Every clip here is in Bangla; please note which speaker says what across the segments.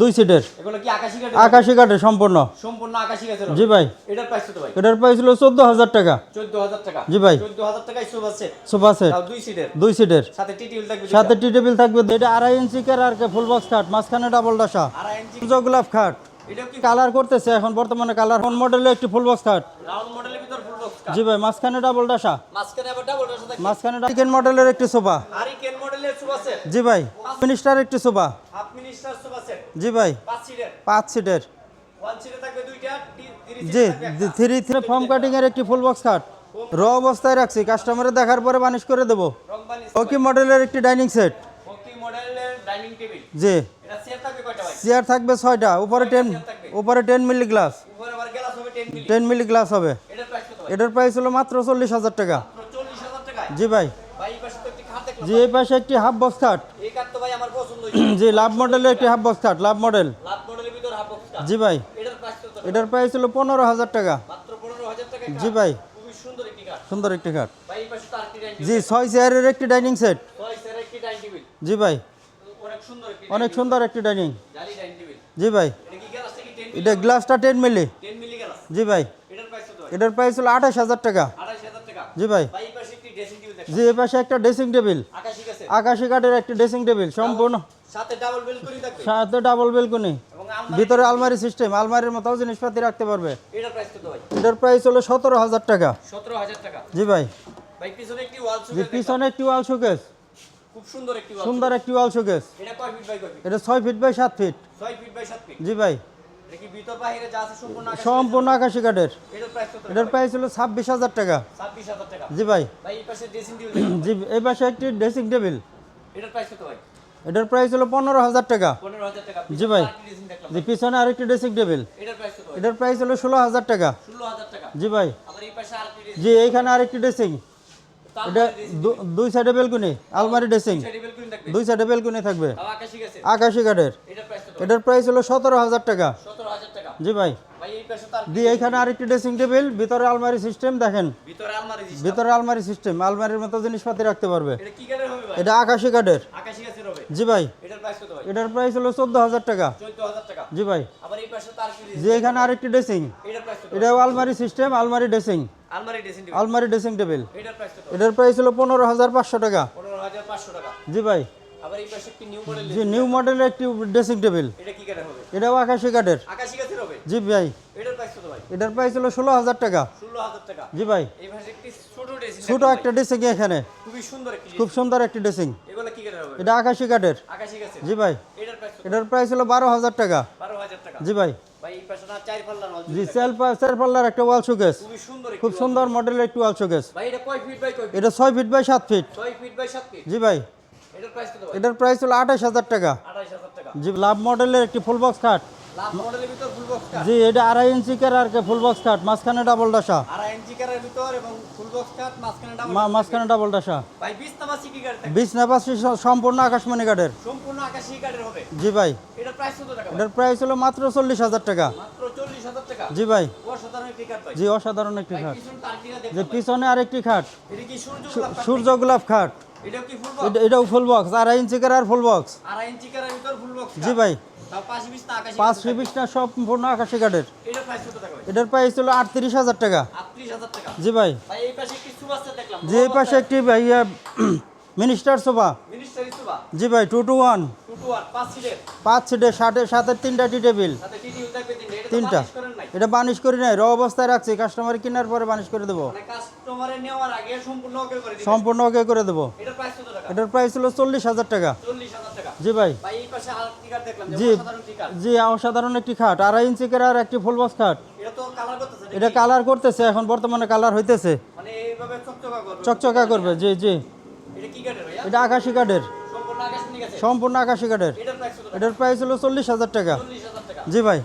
Speaker 1: দুই সিটের আকাশি কাঠের?
Speaker 2: সম্পূর্ণ।
Speaker 1: সম্পূর্ণ আকাশি গাছের
Speaker 2: জি ভাই।
Speaker 1: এটার প্রাইস কত ভাই?
Speaker 2: এটার প্রাইস হলো চোদ্দ হাজার টাকা। জি ভাই।
Speaker 1: টাকায় সোফা সেট
Speaker 2: সোফা সেট
Speaker 1: দুই সিটের
Speaker 2: দুই সিটের
Speaker 1: সাথে টি টেবিল থাকবে
Speaker 2: সাথে টি টেবিল থাকবে এটা আড়াই ইঞ্চি কের আর কে ফুল বক্স খাট মাঝখানে ডাবল ডাসা
Speaker 1: আড়াই ইঞ্চি।
Speaker 2: গোলাপ খাট কালার করতেছে এখন বর্তমানে কালার কোন মডেলের একটি ফুল বক্স খাট
Speaker 1: রাউন্ড মডেলের ভিতর ফুল বক্স
Speaker 2: জি ভাই মাঝখানে ডাবল ডাসা
Speaker 1: মাঝখানে আবার ডাবল রাখা থাকে।
Speaker 2: মাঝখানে চিকেন মডেলের একটি সোফা
Speaker 1: হারিকেন মডেলের সোফা সেট
Speaker 2: জি ভাই। মিনিস্টার একটি sofa
Speaker 1: half minister sofa set
Speaker 2: জি ভাই।
Speaker 1: পাঁচ সিটের।
Speaker 2: পাঁচ সিটের।
Speaker 1: ওয়ান সিটে থাকবে দুইটা থ্রি
Speaker 2: জি। থ্রি থ্রি ফর্ম কাটিং এর একটি ফুল বক্স খাট র অবস্থায় রাখছি কাস্টমারে দেখার পরে বানিশ করে দেবো। ওকি মডেলের একটি ডাইনিং সেট
Speaker 1: ওকি মডেলের ডাইনিং টেবিল
Speaker 2: জি।
Speaker 1: এটা সেট থাকবে কয়টা ভাই?
Speaker 2: চেয়ার থাকবে ছয়টা। উপরে টেন উপরে টেন মিলি গ্লাস
Speaker 1: উপরে আবার গ্লাস হবে 10 মিলি
Speaker 2: টেন মিলি গ্লাস হবে।
Speaker 1: এটার প্রাইস কত
Speaker 2: এটার প্রাইস হলো মাত্র চল্লিশ হাজার টাকা।
Speaker 1: মাত্র 40000 টাকায়?
Speaker 2: জি ভাই।
Speaker 1: ভাই এই পাশে তো একটি খাট দেখলাম
Speaker 2: জি এই পাশে একটি হাফ বক্স খাট
Speaker 1: এই কাঠ
Speaker 2: জি লাভ মডেলের একটি হাফ বক্স খাট লাভ মডেল
Speaker 1: লাভ মডেলের ভিতর হাফ বক্স কাঠ
Speaker 2: জি ভাই।
Speaker 1: এটার প্রাইস কত?
Speaker 2: এটার প্রাইস হলো পনেরো হাজার টাকা।
Speaker 1: মাত্র 15000 টাকায়
Speaker 2: জি ভাই।
Speaker 1: সুন্দর একটি কাঠ
Speaker 2: সুন্দর একটি খাট জি ছয় চেয়ারের একটি ডাইনিং সেট জি ভাই।
Speaker 1: অনেক সুন্দর একটি
Speaker 2: অনেক সুন্দর একটি ডাইনিং জি ভাই।
Speaker 1: এটা কি গ্লাস থেকে 10
Speaker 2: এটা গ্লাসটা টেন মিলি
Speaker 1: 10 মিলি গ্লাস
Speaker 2: জি ভাই।
Speaker 1: এটার প্রাইস
Speaker 2: হলো আঠাশ হাজার টাকা।
Speaker 1: 28000 টাকা।
Speaker 2: জি ভাই।
Speaker 1: ভাই এই পাশে একটি ড্রেসিং টেবিল দেখলাম
Speaker 2: জি এই পাশে একটা ড্রেসিং টেবিল
Speaker 1: আকাশি
Speaker 2: কাঠের একটি ড্রেসিং টেবিল সম্পূর্ণ
Speaker 1: সাথে ডাবল বেলকনি
Speaker 2: ভিতরে আলমারি সিস্টেম আলমারির মতো জিনিসপাতি রাখতে পারবে।
Speaker 1: এটার প্রাইস
Speaker 2: হলো সতেরো হাজার টাকা।
Speaker 1: 17000 টাকা।
Speaker 2: জি ভাই।
Speaker 1: পিছনে একটি ওয়াল
Speaker 2: শোকেস
Speaker 1: সুন্দর একটি ওয়াল
Speaker 2: শোকেস
Speaker 1: এটা
Speaker 2: ছয় ফিট বাই সাত ফিট
Speaker 1: 6 ফিট বাই 7 ফিট
Speaker 2: জি ভাই।
Speaker 1: সম্পূর্ণ আকাশি
Speaker 2: কাঠের
Speaker 1: এটার প্রাইস
Speaker 2: হলো ছাব্বিশ হাজার টাকা। জি ভাই। জি এই পাশে একটি ড্রেসিং টেবিল
Speaker 1: এটার প্রাইস কত ভাই?
Speaker 2: এটার প্রাইস হলো পনেরো হাজার টাকা।
Speaker 1: 15000 টাকা।
Speaker 2: জি ভাই। জি পিছনে আরেকটি ড্রেসিং টেবিল
Speaker 1: এটার প্রাইস কত?
Speaker 2: এটার প্রাইস হলো ষোলো হাজার টাকা।
Speaker 1: 16000 টাকা।
Speaker 2: জি ভাই। জি এইখানে আরেকটি ড্রেসিং এটা দুই সাইডে বেলকুনি আলমারি ড্রেসিং দুই সাইডে বেলকুনি থাকবে।
Speaker 1: আকাশি
Speaker 2: কাঠের।
Speaker 1: এটার প্রাইস
Speaker 2: হলো সতেরো হাজার টাকা। জি ভাই। জি এইখানে আরেকটি ড্রেসিং টেবিল ভিতরে আলমারি সিস্টেম দেখেন।
Speaker 1: ভিতরে আলমারি
Speaker 2: সিস্টেম আলমারির মতো জিনিসপাতি রাখতে পারবে।
Speaker 1: এটা
Speaker 2: আকাশি কাঠের। জি ভাই।
Speaker 1: এটার প্রাইস কত ভাই?
Speaker 2: এটার প্রাইস হলো চোদ্দ হাজার টাকা।
Speaker 1: 14000 টাকা।
Speaker 2: জি ভাই।
Speaker 1: আবার এই পাশে তার কি
Speaker 2: জি এখানে আরেকটি ড্রেসিং
Speaker 1: এটার প্রাইস কত?
Speaker 2: এটাও আলমারি সিস্টেম আলমারি ড্রেসিং
Speaker 1: আলমারি ড্রেসিং টেবিল এটার প্রাইস কত?
Speaker 2: এটার প্রাইস হলো পনেরো হাজার পাঁচশো টাকা।
Speaker 1: 15500 টাকা।
Speaker 2: জি ভাই।
Speaker 1: আবার এই পাশে একটি নিউ মডেল
Speaker 2: জি নিউ মডেলের একটি ড্রেসিং টেবিল
Speaker 1: এটা কি কাঠের হবে?
Speaker 2: এটাও আকাশি কাঠের।
Speaker 1: আকাশি গাছের হবে?
Speaker 2: জি ভাই।
Speaker 1: এটার প্রাইস কত ভাই?
Speaker 2: এটার প্রাইস হলো ষোলো হাজার টাকা।
Speaker 1: 16000 টাকা।
Speaker 2: জি ভাই।
Speaker 1: এই পাশে একটি ছোট ড্রেসিং
Speaker 2: ছোট একটা ড্রেসিং এখানে।
Speaker 1: খুবই সুন্দর একটি
Speaker 2: খুব সুন্দর একটি ড্রেসিং
Speaker 1: এগুলো কি কাঠের হবে?
Speaker 2: এটা আকাশি কাঠের।
Speaker 1: আকাশি
Speaker 2: জি ভাই।
Speaker 1: এটার প্রাইস
Speaker 2: এটার প্রাইস হলো বারো হাজার টাকা।
Speaker 1: 12000 টাকা।
Speaker 2: জি ভাই। জি সেল সেল পাল্লার একটা ওয়াল শোকেস খুব সুন্দর মডেলের একটি ওয়াল শোকেস
Speaker 1: এটা
Speaker 2: ছয় ফিট বাই সাত ফিট
Speaker 1: 6 ফিট বাই 7 ফিট
Speaker 2: জি ভাই।
Speaker 1: এটার প্রাইস
Speaker 2: হলো আঠাশ হাজার টাকা।
Speaker 1: 28000 টাকা।
Speaker 2: জি লাভ মডেলের একটি ফুল বক্স খাট
Speaker 1: কাট
Speaker 2: জি এটা আড়াই ইঞ্চি কের আর কে ফুল বক্স খাট মাঝখানে ডাবল ডাসা
Speaker 1: আড়াই ইঞ্চি কারের ভিতর এবং ফুল বক্স কাট মাঝখানে ডাবল
Speaker 2: মাঝখানে ডাবল ডাসা
Speaker 1: ভাই 20 নাম্বার সিটি কার্ড থাকে
Speaker 2: বিশ নেপাসি সম্পূর্ণ আকাশমণি কাঠের
Speaker 1: সম্পূর্ণ আকাশি কার্ডের হবে।
Speaker 2: জি ভাই।
Speaker 1: এটার প্রাইস কত টাকা
Speaker 2: এটার প্রাইস হলো মাত্র চল্লিশ হাজার টাকা।
Speaker 1: মাত্র 40000 টাকা?
Speaker 2: জি ভাই।
Speaker 1: অসাধারণ একটি কার্ড ভাই।
Speaker 2: জি অসাধারণ একটি খাট যে পিছনে আরেকটি খাট
Speaker 1: এটা কি সূর্য গোলাপ
Speaker 2: খাট
Speaker 1: এটা কি ফুল বক্স
Speaker 2: এটাও ফুল বক্স আড়াই ইঞ্চি কের আর ফুল বক্স
Speaker 1: আড়াই ইঞ্চি কারের ভিতর ফুল বক্স
Speaker 2: জি ভাই।
Speaker 1: পাঁচ না
Speaker 2: সম্পূর্ণ আকাশি কাঠের।
Speaker 1: এটার প্রাইস
Speaker 2: হলো আটত্রিশ হাজার টাকা। জি ভাই।
Speaker 1: এই পাশে একটি
Speaker 2: যে পাশে একটি ভাইয়া মিনিস্টার সোফা জি ভাই টু টু ওয়ান
Speaker 1: পাঁচ
Speaker 2: সাতের তিনটা টি টেবিল
Speaker 1: তিনটে। এটা বানিশ
Speaker 2: করি নাই র অবস্থায় রাখছি। কাস্টমার কেনার পরে বানিশ করে দেবো।
Speaker 1: মানে সম্পূর্ণ ওকে করে
Speaker 2: দেবো।
Speaker 1: এটার প্রাইস
Speaker 2: হলো চল্লিশ হাজার টাকা। জি ভাই
Speaker 1: যে
Speaker 2: জি জি অসাধারণ একটি খাট। আড়াই ইঞ্চি করে আর একটি ফুল বক্স খাট।
Speaker 1: এটা কালার করতেছে
Speaker 2: এখন বর্তমানে কালার হইতেছে।
Speaker 1: মানে চকচকা করবে।
Speaker 2: জি জি।
Speaker 1: এটা
Speaker 2: আকাশি কাঠের।
Speaker 1: সম্পূর্ণ আকাশ
Speaker 2: কাঠের।
Speaker 1: এটার প্রাইস
Speaker 2: হলো চল্লিশ হাজার টাকা। জি ভাই।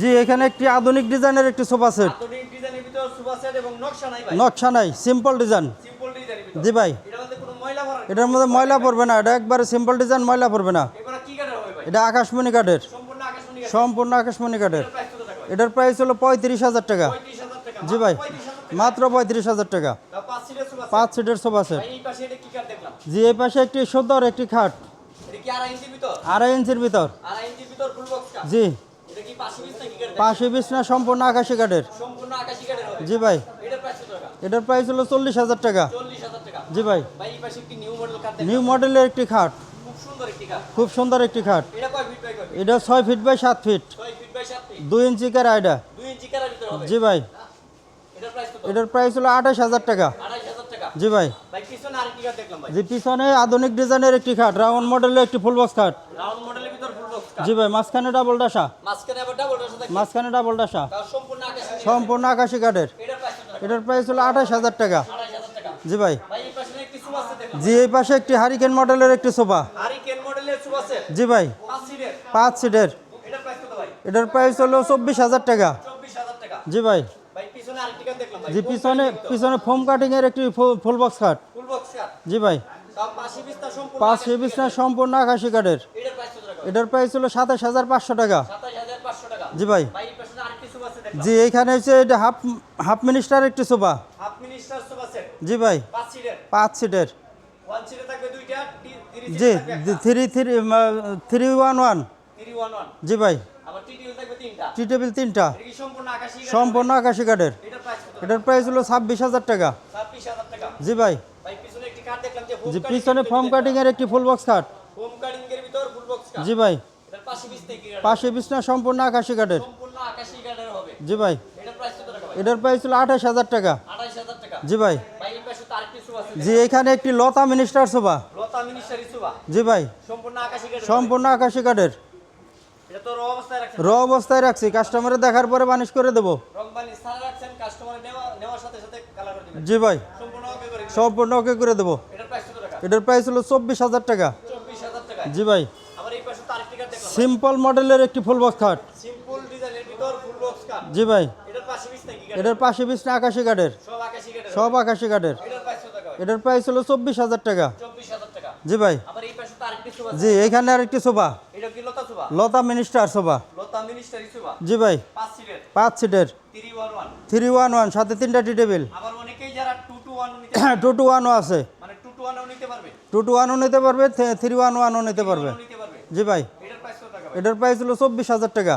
Speaker 2: জি এখানে একটি আধুনিক ডিজাইনের একটি সোফা সেট
Speaker 1: নকশা নাই
Speaker 2: সিম্পল ডিজাইন জি ভাই
Speaker 1: এটা মধ্যে কোনো ময়লা ভরা নেই।
Speaker 2: এটার মধ্যে ময়লা পড়বে না এটা একবারে সিম্পল ডিজাইন ময়লা পড়বে না। এটা আকাশমণি কাঠের।
Speaker 1: সম্পূর্ণ
Speaker 2: আকাশমণি কাঠের। এটার প্রাইস হলো পঁয়ত্রিশ হাজার টাকা। জি ভাই মাত্র পঁয়ত্রিশ হাজার টাকা।
Speaker 1: পাঁচ সিটের
Speaker 2: সোফা সেট জি এই পাশে একটি সুন্দর একটি খাট।
Speaker 1: আড়াই ইঞ্চির ভিতর?
Speaker 2: জি।
Speaker 1: পাশে
Speaker 2: বিছনা সম্পূর্ণ আকাশি কাঠের। জি ভাই।
Speaker 1: এটার প্রাইস
Speaker 2: হলো চল্লিশ হাজার টাকা। জি ভাই।
Speaker 1: নিউ
Speaker 2: মডেলের একটি খাট।
Speaker 1: খুব সুন্দর একটি
Speaker 2: খাট।
Speaker 1: এটা
Speaker 2: এটা ছয় ফিট বাই সাত ফিট দুই ইঞ্চি কার
Speaker 1: হবে?
Speaker 2: জি ভাই।
Speaker 1: এটার প্রাইস
Speaker 2: হলো আঠাশ হাজার টাকা। জি ভাই। জি পিছনে আধুনিক ডিজাইনের একটি খাট রাউন্ড মডেলের একটি ফুল বক্স খাট। জি ভাই মাঝখানে ডাবল ডাসা
Speaker 1: মাঝখানে ডাবল
Speaker 2: ডাসা
Speaker 1: সম্পূর্ণ আকাশি।
Speaker 2: কাঠের।
Speaker 1: এটার প্রাইস
Speaker 2: হলো আঠাশ হাজার টাকা। জি ভাই
Speaker 1: ভাই এই পাশে একটি সুপ আছে দেখলাম
Speaker 2: জি এই পাশে একটি হারিকেন মডেলের একটি সোফা।
Speaker 1: হারিকেন মডেলের সুপ আছে
Speaker 2: জি ভাই।
Speaker 1: পাঁচ সিটের
Speaker 2: পাঁচ সিটের
Speaker 1: এটার প্রাইস কত ভাই?
Speaker 2: এটার প্রাইস হলো চব্বিশ হাজার টাকা।
Speaker 1: চব্বিশ হাজার টাকা।
Speaker 2: জি ভাই।
Speaker 1: ভাই পিছনে আরেকটি কাট দেখলাম ভাই।
Speaker 2: জি পিছনে পিছনে ফোম কাটিং এর একটি ফুল বক্স খাট
Speaker 1: ফুল বক্স কাট
Speaker 2: জি ভাই।
Speaker 1: পাশে
Speaker 2: বিছনা সম্পূর্ণ আকাশি কাঠের
Speaker 1: এটার প্রাইস
Speaker 2: হলো সাতাশ হাজার পাঁচশো টাকা। জি ভাই। জি এইখানে হচ্ছে এটা হাফ হাফ মিনিস্টার একটি সোফা। জি ভাই।
Speaker 1: পাঁচ সিটের
Speaker 2: জি three three three one one জি ভাই।
Speaker 1: টি
Speaker 2: টেবিল তিনটা।
Speaker 1: সম্পূর্ণ আকাশি
Speaker 2: কাঠের?
Speaker 1: এটার প্রাইস
Speaker 2: হলো ছাব্বিশ হাজার টাকা। জি ভাই। জি পিছনে ফর্ম কাটিং এর একটি
Speaker 1: ফুল বক্স কার্ড
Speaker 2: জি ভাই।
Speaker 1: পাশে
Speaker 2: বিছনা সম্পূর্ণ আকাশি কাঠের।
Speaker 1: কার্ডের
Speaker 2: জি ভাই।
Speaker 1: এটার প্রাইস
Speaker 2: হলো আঠাশ হাজার টাকা। জি ভাই জি এখানে একটি লতা মিনিস্টার সোফা
Speaker 1: লতা মিনিস্টারি সুবা।
Speaker 2: জি ভাই।
Speaker 1: সম্পূর্ণ আকাশি কার্ড
Speaker 2: সম্পূর্ণ আকাশি কাঠের।
Speaker 1: এটা তো র অবস্থায় রাখছেন।
Speaker 2: র অবস্থায় রাখছি। কাস্টমারে দেখার পরে বানিশ করে দেবো।
Speaker 1: রংবানি সারা রাখছেন কাস্টমার নেওয়া নেওয়ার সাথে সাথে কালার করে দিবেন।
Speaker 2: জি ভাই।
Speaker 1: সম্পূর্ণ ওকে করে।
Speaker 2: সম্পূর্ণ ওকে করে দেবো।
Speaker 1: এটার প্রাইস কত টাকা?
Speaker 2: এটার প্রাইস হলো চব্বিশ হাজার টাকা।
Speaker 1: চব্বিশ হাজার টাকা
Speaker 2: জি ভাই।
Speaker 1: আবার এই পাশে তো আরেকটি দেখলাম।
Speaker 2: সিম্পল মডেলের একটি ফুল বক্স খাট
Speaker 1: সিম্পল ডিজাইনের ভিতর ফুল বক্স কার্ড
Speaker 2: জি ভাই।
Speaker 1: এটার পাশে বিশ নাকি
Speaker 2: এটার পাশে বিছনা আকাশি কাঠের।
Speaker 1: সব আকাশি কার্ডের
Speaker 2: সব আকাশি কাঠের।
Speaker 1: এটার প্রাইস
Speaker 2: হলো চব্বিশ হাজার টাকা। জি ভাই। জি এখানে সোফা
Speaker 1: লতা
Speaker 2: মিনিস্টার সোফা
Speaker 1: লতা মিনিস্টারি সুবা
Speaker 2: জি ভাই।
Speaker 1: পাঁচ সিটের থ্রি ওয়ান ওয়ান
Speaker 2: সাথে তিনটা টি টেবিল।
Speaker 1: টু টু
Speaker 2: ওয়ানও আছে।
Speaker 1: টু টু ওয়ানও নিতে পারবে।
Speaker 2: থ্রি ওয়ান ওয়ানও নিতে পারবে জি ভাই।
Speaker 1: এটার প্রাইস
Speaker 2: হলো চব্বিশ হাজার টাকা।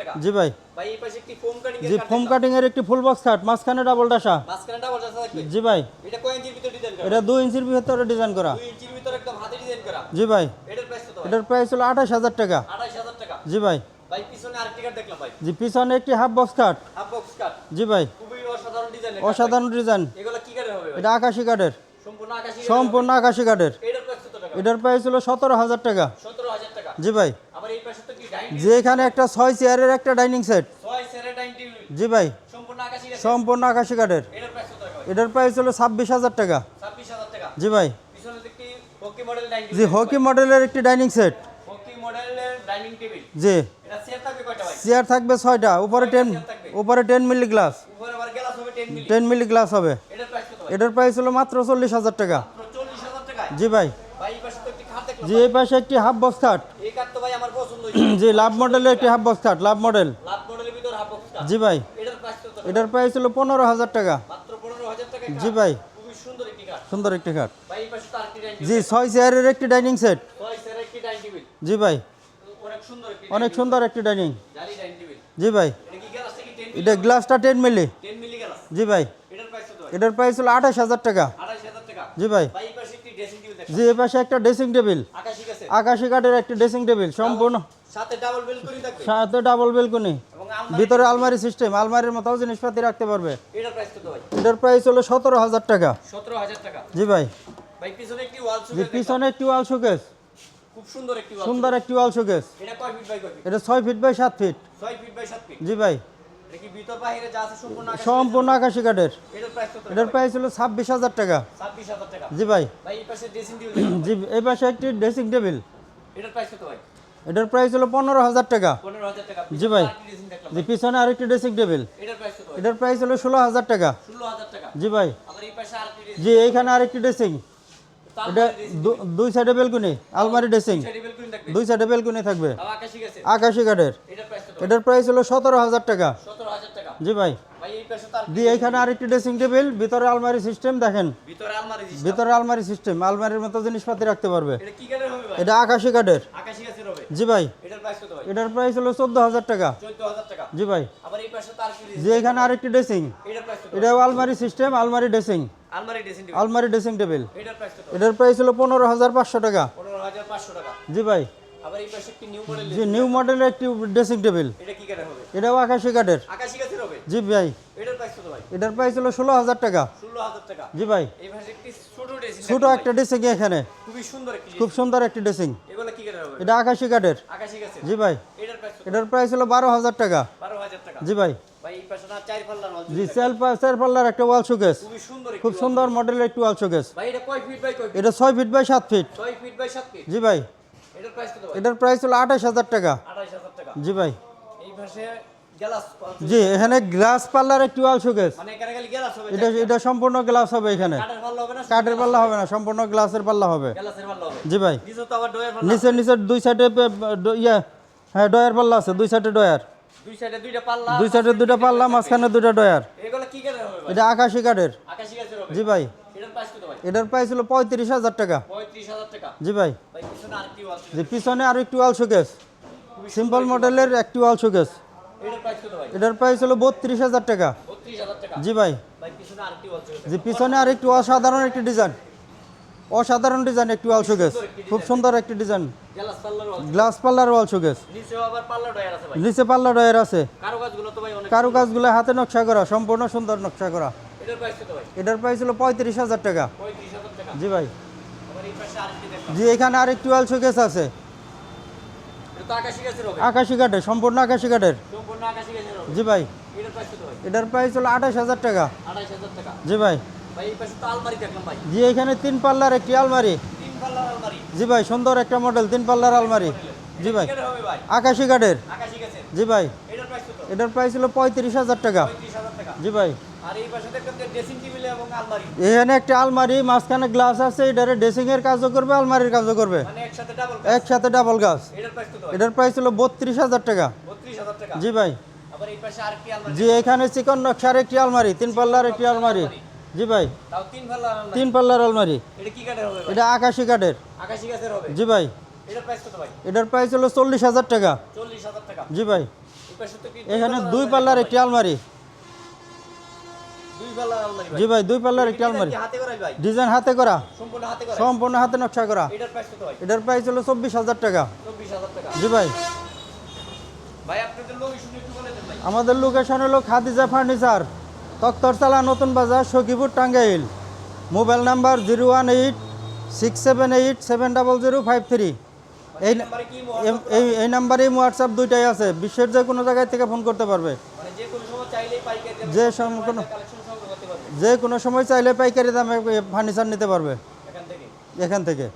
Speaker 1: টাকা?
Speaker 2: জি ভাই।
Speaker 1: ভাই এই পাশে একটি ফোম কাটিং
Speaker 2: জি ফোম কাটিং এর একটি ফুল বক্স খাট মাঝখানে ডাবল ডাসা
Speaker 1: মাঝখানে ডাবল থাকবে?
Speaker 2: জি ভাই।
Speaker 1: এটা কয় ইঞ্চির ভিতর ডিজাইন করা?
Speaker 2: এটা দুই ইঞ্চির ভিতরে ডিজাইন করা।
Speaker 1: দুই ইঞ্চির ভিতর একদম হাতে ডিজাইন করা।
Speaker 2: জি ভাই।
Speaker 1: এটার প্রাইস কত
Speaker 2: এটার প্রাইস হলো আঠাশ হাজার টাকা।
Speaker 1: আড়াইশ হাজার টাকা।
Speaker 2: জি ভাই।
Speaker 1: ভাই পিছনে আরেকটি কার্ড দেখলাম ভাই।
Speaker 2: জি পিছনে একটি হাফ বক্স খাট
Speaker 1: হাফ বক্স কাট
Speaker 2: জি ভাই।
Speaker 1: খুবই অসাধারণ ডিজাইনের
Speaker 2: অসাধারণ ডিজাইন
Speaker 1: এগুলো কি কাঠের হবে
Speaker 2: এটা আকাশি কাঠের
Speaker 1: সম্পূর্ণ আকাশি
Speaker 2: সম্পূর্ণ আকাশি কাঠের
Speaker 1: এটার প্রাইস কত টাকা?
Speaker 2: এটার প্রাইস হলো সতেরো হাজার টাকা।
Speaker 1: সতেরো হাজার টাকা।
Speaker 2: জি ভাই
Speaker 1: আবার এই পাশে তো কি ডাইনিং
Speaker 2: যে এখানে একটা ছয় চেয়ারের একটা ডাইনিং সেট। জি ভাই।
Speaker 1: সম্পূর্ণ আকাশি কাঠের। এটার প্রাইস
Speaker 2: হলো ছাব্বিশ হাজার টাকা। জি ভাই। জি হকি মডেলের একটি ডাইনিং সেট জি। চেয়ার থাকবে ছয়টা। উপরে টেন উপরে টেন মিলি গ্লাস
Speaker 1: উপরে আবার গ্লাস হবে 10 মিলি
Speaker 2: টেন মিলি গ্লাস হবে।
Speaker 1: এটার প্রাইস
Speaker 2: হলো মাত্র চল্লিশ হাজার টাকা। জি ভাই। জি এই পাশে একটি হাফ বক্স খাট জি লাভ মডেলের একটি হাফ বক্স খাট লাভ মডেল
Speaker 1: লাভ মডেলের ভিতর হাফ বক্স কাঠ
Speaker 2: জি ভাই।
Speaker 1: এটার প্রাইস কত?
Speaker 2: এটার প্রাইস হলো পনেরো হাজার টাকা। জি ভাই।
Speaker 1: সুন্দর একটি কাঠ
Speaker 2: সুন্দর একটি খাট জি ছয় চেয়ারের একটি ডাইনিং সেট জি ভাই।
Speaker 1: অনেক সুন্দর একটি
Speaker 2: অনেক সুন্দর একটি ডাইনিং
Speaker 1: জালি ডাইনিং টেবিল
Speaker 2: জি ভাই।
Speaker 1: এটা কি গ্লাস থেকে 10
Speaker 2: এটা গ্লাসটা টেন মিলি
Speaker 1: 10 মিলি গ্লাস
Speaker 2: জি ভাই।
Speaker 1: এটার প্রাইস কত?
Speaker 2: এটার প্রাইস হলো আঠাশ হাজার টাকা।
Speaker 1: 28000 টাকা।
Speaker 2: জি ভাই।
Speaker 1: ভাই এই পাশে একটি ড্রেসিং টেবিল দেখলাম
Speaker 2: জি এই পাশে একটা ড্রেসিং টেবিল
Speaker 1: আকাশি
Speaker 2: কাঠের একটি ড্রেসিং টেবিল সম্পূর্ণ
Speaker 1: সাথে ডাবল বেলকনি
Speaker 2: ভিতরে আলমারি সিস্টেম আলমারির মতো জিনিসপাতি রাখতে পারবে।
Speaker 1: এটার প্রাইস
Speaker 2: হলো সতেরো হাজার টাকা।
Speaker 1: 17000 টাকা?
Speaker 2: জি ভাই।
Speaker 1: পিছনে একটি ওয়াল
Speaker 2: শোকেস
Speaker 1: সুন্দর একটি ওয়াল
Speaker 2: শোকেস
Speaker 1: এটা
Speaker 2: ছয় ফিট বাই সাত ফিট
Speaker 1: 6 ফিট বাই 7 ফিট
Speaker 2: জি ভাই।
Speaker 1: সম্পূর্ণ আকাশি
Speaker 2: কাঠের।
Speaker 1: এটার প্রাইস কত
Speaker 2: হলো ছাব্বিশ হাজার টাকা। জি ভাই। জি এই পাশে একটি ড্রেসিং টেবিল
Speaker 1: এটার প্রাইস কত ভাই?
Speaker 2: এটার প্রাইস হলো পনেরো হাজার টাকা।
Speaker 1: 15000 টাকা।
Speaker 2: জি ভাই। যে পিছনে আরেকটি ড্রেসিং টেবিল
Speaker 1: এটার প্রাইস
Speaker 2: হলো ষোলো হাজার টাকা। জি ভাই। জি এইখানে আরেকটি ড্রেসিং এটা দুই সাইডে বেলকুনি আলমারি ড্রেসিং দুই সাইডে বেলকুনি থাকবে।
Speaker 1: আকাশি
Speaker 2: কাঠের।
Speaker 1: এটার প্রাইস
Speaker 2: হলো সতেরো হাজার টাকা।
Speaker 1: 17000 টাকা।
Speaker 2: জি ভাই। দিয়ে এখানে আরেকটি ড্রেসিং টেবিল ভিতরে আলমারি সিস্টেম দেখেন।
Speaker 1: ভিতরে আলমারি
Speaker 2: সিস্টেম আলমারির মতো জিনিসপাতি রাখতে পারবে।
Speaker 1: এটা
Speaker 2: আকাশি কাঠের। জি ভাই।
Speaker 1: এটার প্রাইস
Speaker 2: হলো চোদ্দ হাজার টাকা। জি ভাই। যে এখানে আরেকটি ড্রেসিং এটাও আলমারি সিস্টেম আলমারি ড্রেসিং
Speaker 1: আলমারি ড্রেসিং টেবিল এটার প্রাইস
Speaker 2: হলো পনেরো হাজার পাঁচশো টাকা। জি ভাই।
Speaker 1: একটি নিউ মডেল
Speaker 2: মডেলের একটি ড্রেসিং টেবিল এটাও আকাশি কাঠের।
Speaker 1: আকাশি গাছের হবে?
Speaker 2: জি ভাই।
Speaker 1: এটার প্রাইস কত ভাই?
Speaker 2: এটার প্রাইস হলো ষোলো হাজার টাকা।
Speaker 1: 16000 টাকা।
Speaker 2: জি ভাই।
Speaker 1: এই পাশে একটি ছোট ড্রেসিং
Speaker 2: ছোট একটা ড্রেসিং এখানে।
Speaker 1: খুবই সুন্দর একটি
Speaker 2: খুব সুন্দর একটি ড্রেসিং
Speaker 1: এগুলো কি কাঠের হবে?
Speaker 2: এটা আকাশি কাঠের।
Speaker 1: আকাশি গাছের
Speaker 2: জি ভাই।
Speaker 1: এটার প্রাইস
Speaker 2: এটার প্রাইস হলো বারো হাজার টাকা।
Speaker 1: 12000 টাকা।
Speaker 2: জি ভাই।
Speaker 1: ভাই না চার পাল্লার
Speaker 2: জি একটা ওয়াল শোকেস খুব সুন্দর মডেলের একটি ওয়াল শোকেস
Speaker 1: ভাই এটা কয় ফিট বাই কয় ফিট
Speaker 2: এটা ছয় ফিট বাই সাত ফিট
Speaker 1: 6 ফিট বাই 7 ফিট
Speaker 2: জি ভাই।
Speaker 1: এটার প্রাইস কত ভাই?
Speaker 2: এটার প্রাইস হলো আঠাশ হাজার টাকা।
Speaker 1: 28000 টাকা।
Speaker 2: জি ভাই। জি এখানে গ্লাস পাল্লার একটি শোকেস।
Speaker 1: মানে
Speaker 2: এটা এটা সম্পূর্ণ গ্লাস হবে এখানে।
Speaker 1: কাঠের পাল্লা হবে না
Speaker 2: সম্পূর্ণ গ্লাসের পাল্লা হবে। জি ভাই।
Speaker 1: নিচে তো আবার ডয়ের পাল্লা
Speaker 2: নিচে দুই সাইডে ইয়ে হ্যাঁ ডয়ার পাল্লা আছে দুই সাইডে ডয়ার
Speaker 1: দুই সাইডে দুইটা পাল্লা
Speaker 2: মাঝখানে দুইটা ডয়ার এটা আকাশি কাঠের। জি ভাই।
Speaker 1: এটার প্রাইস
Speaker 2: হলো পঁয়ত্রিশ হাজার টাকা। জি ভাই।
Speaker 1: পিছনে আরেকটি
Speaker 2: পিছনে আর একটি ওয়াল শোকেস। সিম্পল মডেলের একটি ওয়াল শোকেস
Speaker 1: এটার প্রাইস
Speaker 2: হলো বত্রিশ হাজার টাকা। জি ভাই।
Speaker 1: ভাই পিছনে
Speaker 2: যে পিছনে আর একটু অসাধারণ একটি ডিজাইন অসাধারণ ডিজাইন একটি ওয়াল শোকেস খুব সুন্দর একটি ডিজাইন
Speaker 1: গ্লাস পাল্লার ওয়াল
Speaker 2: শোকেস নিচে পাল্লা ডয়ার আছে
Speaker 1: অনেক
Speaker 2: কারুকাজগুলো হাতে নকশা করা সম্পূর্ণ সুন্দর নকশা করা।
Speaker 1: এটার প্রাইস
Speaker 2: হলো পঁয়ত্রিশ হাজার টাকা। জি ভাই। জি এখানে আরেকটি ওয়াল শোকেস আছে।
Speaker 1: আকাশি
Speaker 2: কাঠের সম্পূর্ণ আকাশি কাঠের। জি ভাই।
Speaker 1: এটার প্রাইস
Speaker 2: হলো আঠাশ হাজার টাকা। জি ভাই। জি এখানে তিন পাল্লার একটি আলমারি। জি ভাই সুন্দর একটা মডেল তিন পাল্লার আলমারি। জি ভাই। আকাশি কাঠের। জি ভাই।
Speaker 1: এটার প্রাইস
Speaker 2: হলো পঁয়ত্রিশ হাজার টাকা। জি ভাই। এখানে একটা আলমারি মাঝখানে গ্লাস আছে এটারে ড্রেসিং এর কাজও করবে আলমারির কাজও করবে।
Speaker 1: মানে একসাথে ডাবল
Speaker 2: গাছ
Speaker 1: এটার প্রাইস
Speaker 2: হলো বত্রিশ হাজার টাকা। জি ভাই। জি এখানে চিকন নকশার একটি আলমারি তিন পাল্লার একটি আলমারি। জি ভাই।
Speaker 1: তিন পাল্লার আলমারি। এটা
Speaker 2: আকাশি কাঠের। জি ভাই।
Speaker 1: এটার প্রাইস
Speaker 2: হলো চল্লিশ হাজার টাকা। জি ভাই। এখানে দুই পাল্লার একটি আলমারি
Speaker 1: দুই পাল্লার আলমারি ভাই
Speaker 2: জি ভাই দুই পাল্লার একটি আলমারি। ডিজাইন হাতে করা।
Speaker 1: সম্পূর্ণ হাতে
Speaker 2: নকশা করা।
Speaker 1: এটার প্রাইস
Speaker 2: হলো চব্বিশ হাজার টাকা। জি ভাই। আমাদের লোকেশন হলো Khadija furniture Taktartala Natun Bazar Sakhipur Tangail. Mobile number zero one eight six seven eight seven double zero five three. এই এম- এই এই নাম্বারে হোয়াটসঅ্যাপ দুইটাই আছে। বিশ্বের যে কোনো জায়গায় থেকে ফোন করতে পারবে।
Speaker 1: মানে যে কোনো সময় চাইলেই পাইকারি দামে
Speaker 2: যে কোনো সময় চাইলে পাইকারি দামে ফার্নিচার নিতে পারবে। এখান থেকে।